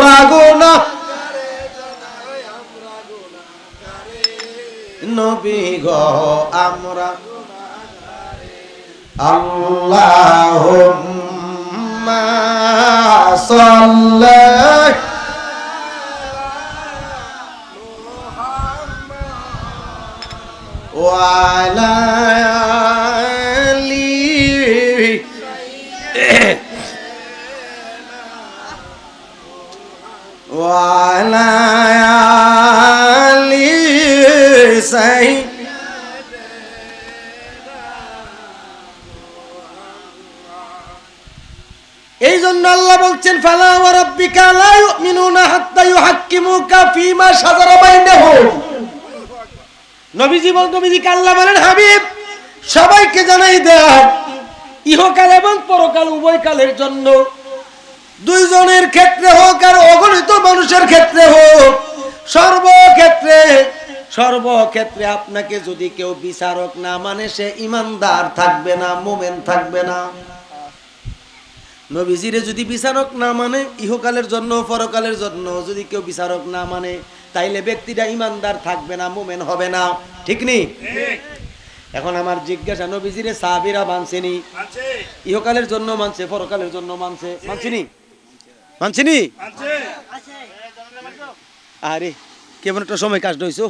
আমরা গোনা নবী গো আমরা আল্লাহুম্মা সাল্লি। ইউমিনুনা হাত্তা ইউহাক্কিমুকা ফীমা শাজারা বাইনাহুম। নবীজি বল নবীজিকে আল্লাহ বলেন, হাবিব, সবাইকে জানাই দেয় ইহকাল এবং পরকাল, উভয় কালের জন্য। দুইজনের ক্ষেত্রে হোক আর অগণিত মানুষের ক্ষেত্রে হোক, সর্বক্ষেত্রে সর্বক্ষেত্রে আপনাকে যদি কেউ বিচারক না মানে সে ইমানদার থাকবে না, মোমেন থাকবে না। নবীজিরে যদি বিচারক না মানে ইহকালের জন্য পরকালের জন্য যদি কেউ বিচারক না মানে তাইলে ব্যক্তিটা ইমানদার থাকবে না মোমেন হবে না। ঠিক নি? এখন আমার জিজ্ঞাসা নবীজিরে সাহাবিরা মানছেনি ইহকালের জন্য মানছে পরকালের জন্য মানছে? মানছিনি মানছিনি আরে কেমন একটা সময় কাজ রইছো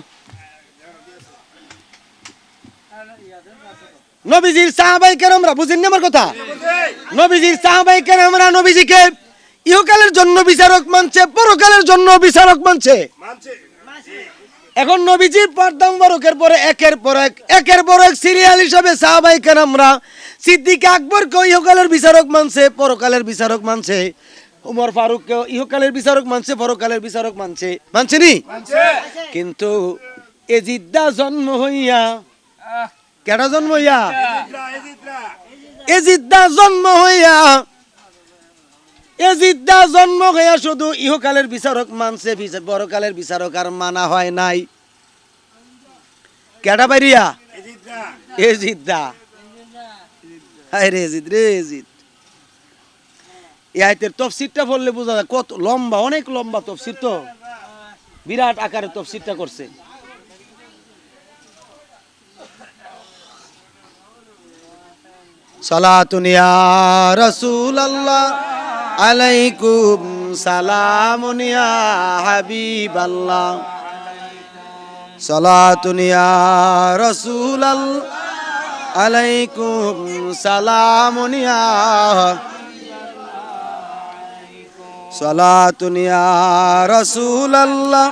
নবীজির সাহাবাই কেরামরা বুঝেন না আমার কথা? নবীজির সাহাবাই কেরামরা নবীজিকে ইহকালের জন্য বিচারক মানছে পরকালের জন্য বিচারক মানছে। এখন নবীজির পর্দা মুবারকের পরে একের পর এক একের পর এক সিরিয়াল হিসাবে সাহাবাই কেরামরা সিদ্দিক আকবরকে ইহকালের বিচারক মানছে পরকালের বিচারক মানছে। উমর ফারুককে ইহকালের বিচারক মানছে পরকালের বিচারক মানছে। মানছে নি? কিন্তু এজিদ্দা জন্ম হইয়া কেডা জন্ম হইয়া? এজিদ্দা জন্ম হইয়া। এজিদ্দা জন্ম হইয়া শুধু ইহকালের বিচারক মানছে পরকালের বিচারক আর মানা হয় নাই। বাইরিয়া? এজিদ্দা হায় রে এজিদ রে এজিদ এই তফসিরটা বললে বোঝা যায় কত লম্বা অনেক লম্বা তফসির তো। বিরাট আকারে তফসিরটা করছে। সালাতুন ইয়া রাসূলুল্লাহ। আলাইকুম সালামুন ইয়া হাবিবাল্লাহ। সালাতুন ইয়া রাসূলুল্লাহ। আলাইকুম সালামুন ইয়া সালাতুন ইয়া রাসূলুল্লাহ।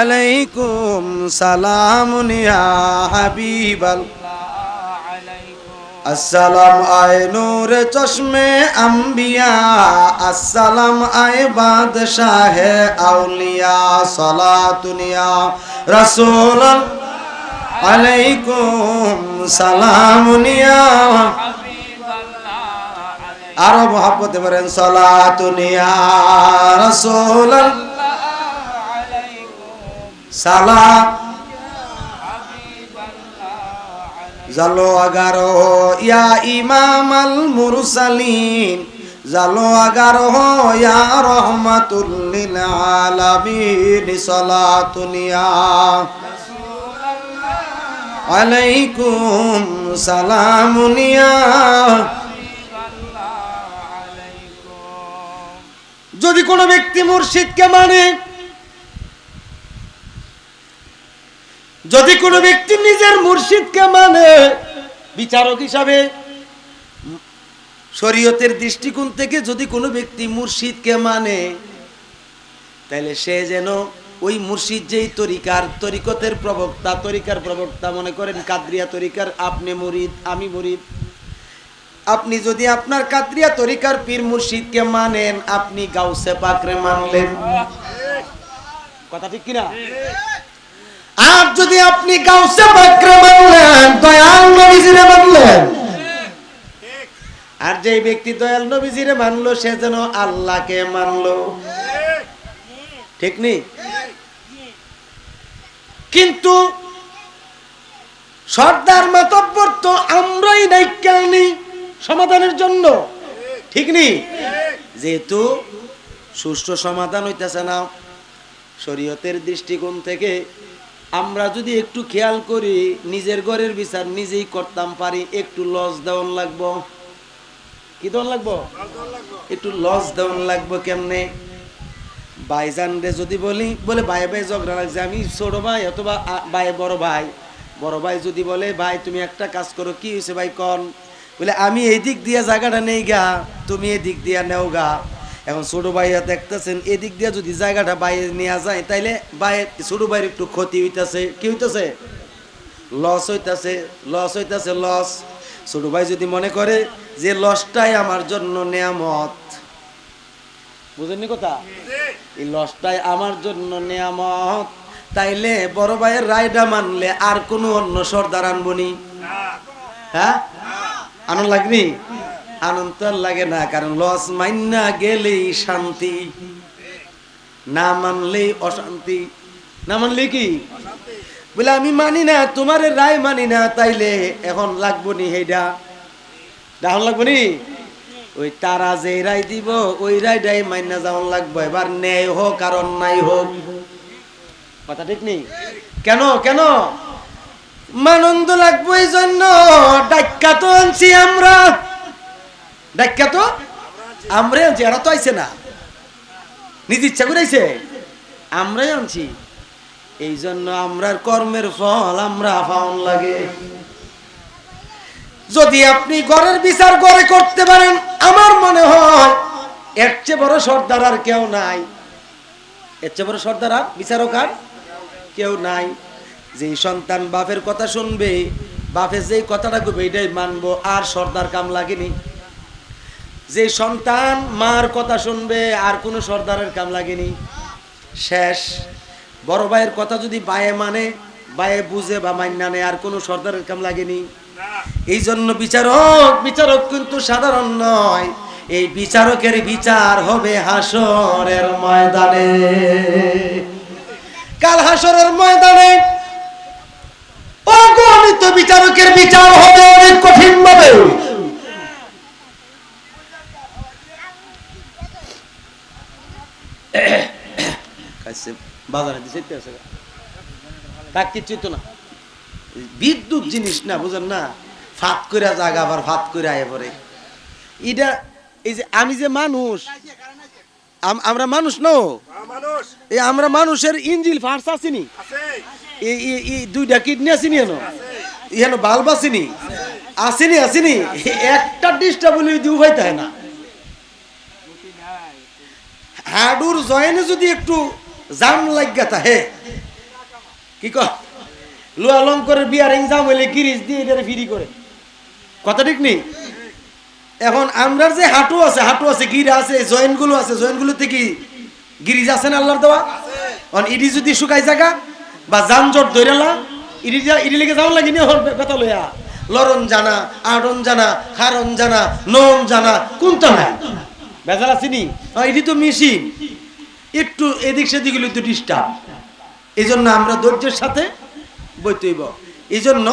আলাইকুম সালামুন ইয়া হাবিবাল্লাহ। আসসালাম আয় নূর চশমে আম্বিয়া, আসসালাম আয় বাদশাহ আউলিয়া, সালাতুনিয়া রাসূল আলাইকুম সালামুনিয়া। আরও মহাব্বতে বলেন সালাতুনিয়া রাসূল সালাম। জালো আগারো, ইয়া ইমাম আল মুরসালিন। জালো আগারো, ইয়া রহমাতুল্লিল আলামিন সালাতুনিয়া আলাইকুম সালামুনিয়া যদি কোনো ব্যক্তি মুর্শিদকে মানে যদি কোনো ব্যক্তি নিজের মুর্শিদকে মানে বিচারক হিসাবে, শরীয়তের দৃষ্টিকোণ থেকে যদি কোনো ব্যক্তি মুর্শিদকে মানে তাহলে সে যেন ওই মুর্শিদ যেই তরিকার, তরিকতের প্রবক্তা, তরিকার প্রবক্তা মনে করেন, কাদরিয়া তরিকার, আপনি মুরিদ, আমি মুরিদ। আপনি যদি আপনার কাদরিয়া তরিকার পীর মুর্শিদকে মানেন, আপনি গাউসে পাকরে মানলেন। কথা ঠিক কিনা? আর যদি আপনি গাউসে পাকরে মানলেন দয়াল নবীজিরে মানলেন আর যে ব্যক্তি দয়াল নবীজিরে মানলো, সে যেন আল্লাহকে মানলো। ঠিক নেই কিন্তু সর্দার মাতব্বর তো আমরাই নাই কেন সমাধানের জন্য। ঠিক নেই যেহেতু সুষ্ঠু সমাধান হইতেছে না, শরীয়তের দৃষ্টিকোণ থেকে আমরা যদি একটু খেয়াল করি, নিজের ঘরের বিচার নিজেই করতাম পারি, একটু লস দেওয়ান লাগবো। কি দেওয়ান লাগবো? একটু লস দেওয়ান লাগবো কেমনে? ভাইজান রে যদি বলি, বলে ভাই ভাই ঝগড়া লাগছে। আমি ছোট ভাই অথবা ভাই বড় ভাই। বড় ভাই যদি বলে, ভাই, তুমি একটা কাজ করো, কি হয়েছে ভাই কন? বলে, আমি এই দিক দিয়ে জায়গাটা নেই গা, তুমি এদিক দিয়ে নেও গা। এখন ছোট ভাইয়া দেখতেছেন, এদিক দিয়ে যদি জায়গাটা বাইরে নেওয়া যায়, তাইলে ভাই ছোট ভাইয়ের একটু ক্ষতি হইতাছে। কি হইতেছে? লস হইতাছে লস হইতাছে লস ছোট ভাই যদি মনে করে যে লসটাই আমার জন্য নেয়ামত। বুঝেননি কথা? এই লসটাই আমার জন্য নেয়ামত। তাইলে বড় ভাইয়ের রায়টা মানলে আর কোনো অন্য সর্দার আনবনি হ্যাঁ? আনন্দ লাগনি? আনন্দ লাগে না, কারণ লস মাইনা গেলেই শান্তি। না মানলেই অশান্তি। না মানলে কি? বলে, আমি মানি না, তোমার রায় মানি না, তাইলে এখন লাগবো নি হেইডা। এখন লাগবো নি? ওই তারা যে রায় দিব, ওই রায়টাই মাইনা যাওয়ান লাগবে। এবার ন্যায় হোক আর অন্যায় হোক। কথা ঠিক নেই? কেন কেন? মানন্দ লাগবো এই জন্য, ডাক্কা তো আনছি আমরা। ডাক্কা তো আমরা আনছি, এরা তো আইছে না। নিজ ইচ্ছা করে আমরাই আনছি। এই জন্য আমরার কর্মের ফল আমরা পাওন লাগে। যদি আপনি ঘরের বিচার করে করতে পারেন, আমার মনে হয় এর চেয়ে বড় সর্দার আর কেউ নাই। এর চেয়ে বড় সর্দার আর বিচারক আর কেউ নাই। যে সন্তান বাপের কথা শুনবে, বাপের যেই কথাটা কবে এটাই মানবো, আর সর্দার কাম লাগেনি। যে সন্তান মার কথা শুনবে, আর কোনো সর্দারের কাম লাগেনি। শেষ। বড় ভাইয়ের কথা যদি বায়ে মানে বায়ে বুঝে বা মান্না নেয়, আর কোনো সর্দারের কাম লাগেনি। এই জন্য বিচারক বিচারক কিন্তু সাধারণ নয়। এই বিচারকের বিচার হবে হাসরের ময়দানে। কাল হাসরের ময়দানে অগণিত বিচারকের বিচার হবে অনেক কঠিন ভাবে বাজারে দিছে তার কিচ্ছু তো না। বিদ্যুৎ জিনিস না বুঝেন না? ফাত করে জাগা আবার ফাত করে আয় পরে এটা এই যে আমি যে মানুষ আমরা মানুষ ন এই আমরা মানুষের ইঞ্জিল ফার্স আসিনি দুইটা কিডনি আসিনি এনো? ইহানো বাল্ব আসিনি আসিনি আসিনি একটা ডিস্টার্ব হলে দিউ হইতে হয় না। হাডুর জয়েনে যদি একটু জাম লাগা হে কি ক লোয়া লঙ্করের বিয়ারিং জাম হইলে গিরিজ দিয়ে এটা ফিরি করে কথা ঠিক নেই এখন আমরার যে হাঁটু আছে হাঁটু আছে, গিরা আছে জয়েন্টগুলো আছে জয়েন্ট গুলোতে কি গিরিজ আছে না আল্লাহর দেওয়া? অন ইডি যদি শুকাই জায়গা বা যানজট ধরেলা ইডি ইডি লেগে যাওয়ার লাগে নিয়ে হল বেতা লইয়া। লরণ জানা, আড়ন জানা খারণ জানা নম জানা, কোনটা নাই? বেজাল আসিনি ইডি তো মেশিন। একটু এদিক সেদিক হলে ডিস্টার্ব। এই জন্য আমরা ধৈর্যের সাথে বইতেইব এই জন্য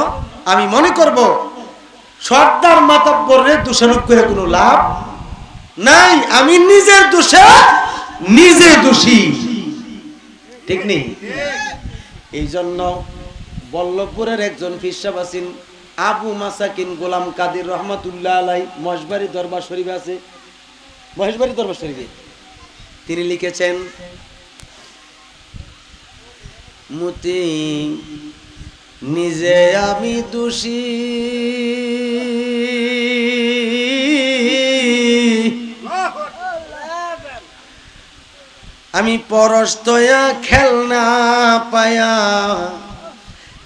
আমি মনে করব, সর্দার মাতাব্বরে দোষারোপ করে কোনো লাভ নাই। আমি নিজের দোষে নিজে দোষী। ঠিক নেই? এই জন্য বল্লভপুরের একজন ফিসাব আছেন আবু মাসাকিন গোলাম কাদির রহমাতুল্লাহ আলাই মহেশবাড়ি দরবার শরীফে আছে। মহেশবাড়ি দরবার শরীফে? তিনি লিখেছেন মুতি নিজে আমি দোষী। আমি পরস্তয়া খেলনা পায়া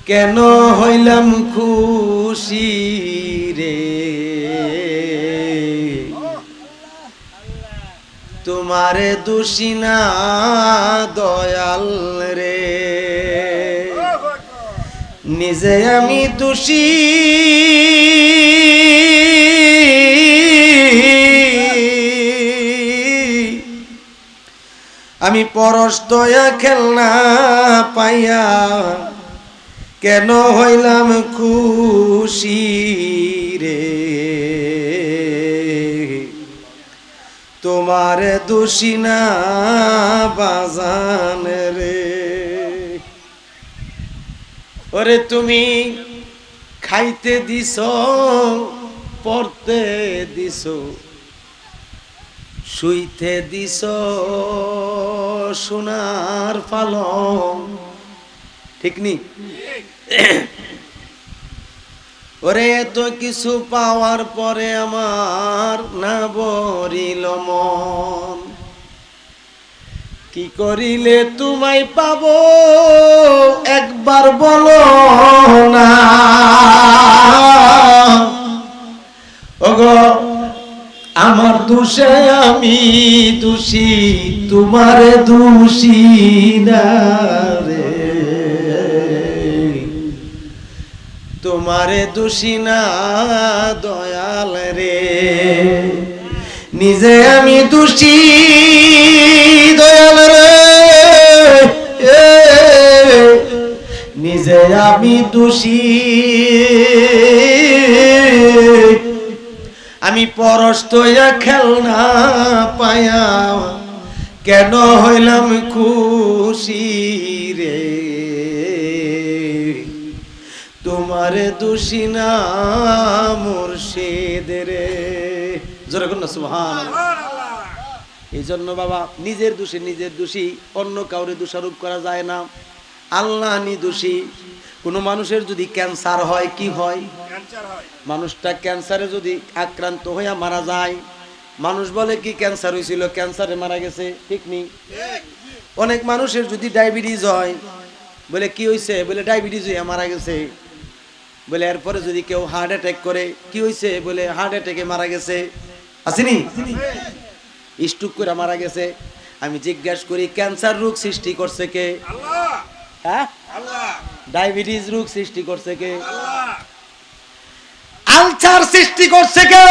কেন হইলাম খুশি? তোমারে দোষী না, দয়াল রে। নিজে আমি দোষী। আমি পরশ দয়া খেলনা পাইয়া কেন হইলাম খুশি রে? তোমার দোষী না বাজান রে। ওরে তুমি খাইতে দিছ, পড়তে দিছ, শুইতে দিছ, সোনার পালং। ঠিক নি? ওরে এত কিছু পাওয়ার পরে আমার না বরিল মন। কি করিলে তোমায় পাব? একবার বলো না। ওগো, আমার দোষে আমি দোষী, তোমারে দোষী না রে। তোমারে দোষী না, দয়াল রে। নিজে আমি দোষী, দয়াল রে। নিজে আমি দোষী। আমি পরস্ত খেলনা পায়া কেন হইলাম খুশি? রে তোমার দোষী না মুর্শিদ রে। জোরে কোন সুহান এই জন্য বাবা নিজের দোষী নিজের দোষী অন্য কাউরে দোষারোপ করা যায় না। আল্লাহ নি দোষী। কোনো মানুষের যদি ক্যান্সার হয় কি হয়? মানুষটা ক্যান্সারে যদি আক্রান্ত হইয়া মারা যায় মানুষ বলে কি ক্যান্সার হয়েছিল ক্যান্সারে মারা গেছে ঠিক নেই অনেক মানুষের যদি ডায়াবেটিস হয় বলে কি হয়েছে বলে ডায়াবেটিস হইয়া মারা গেছে। বলে এরপরে যদি কেউ হার্ট অ্যাটাক করে কি হয়েছে বলে হার্ট অ্যাটাকে মারা গেছে। আসেনি? স্ট্রোক করে মারা গেছে। আমি জিজ্ঞাসা করি ক্যান্সার রোগ সৃষ্টি করছে কে? হ্যাঁ? ডায়াবেটিস রোগ সৃষ্টি করছে কে? আলসার সৃষ্টি করছে কে?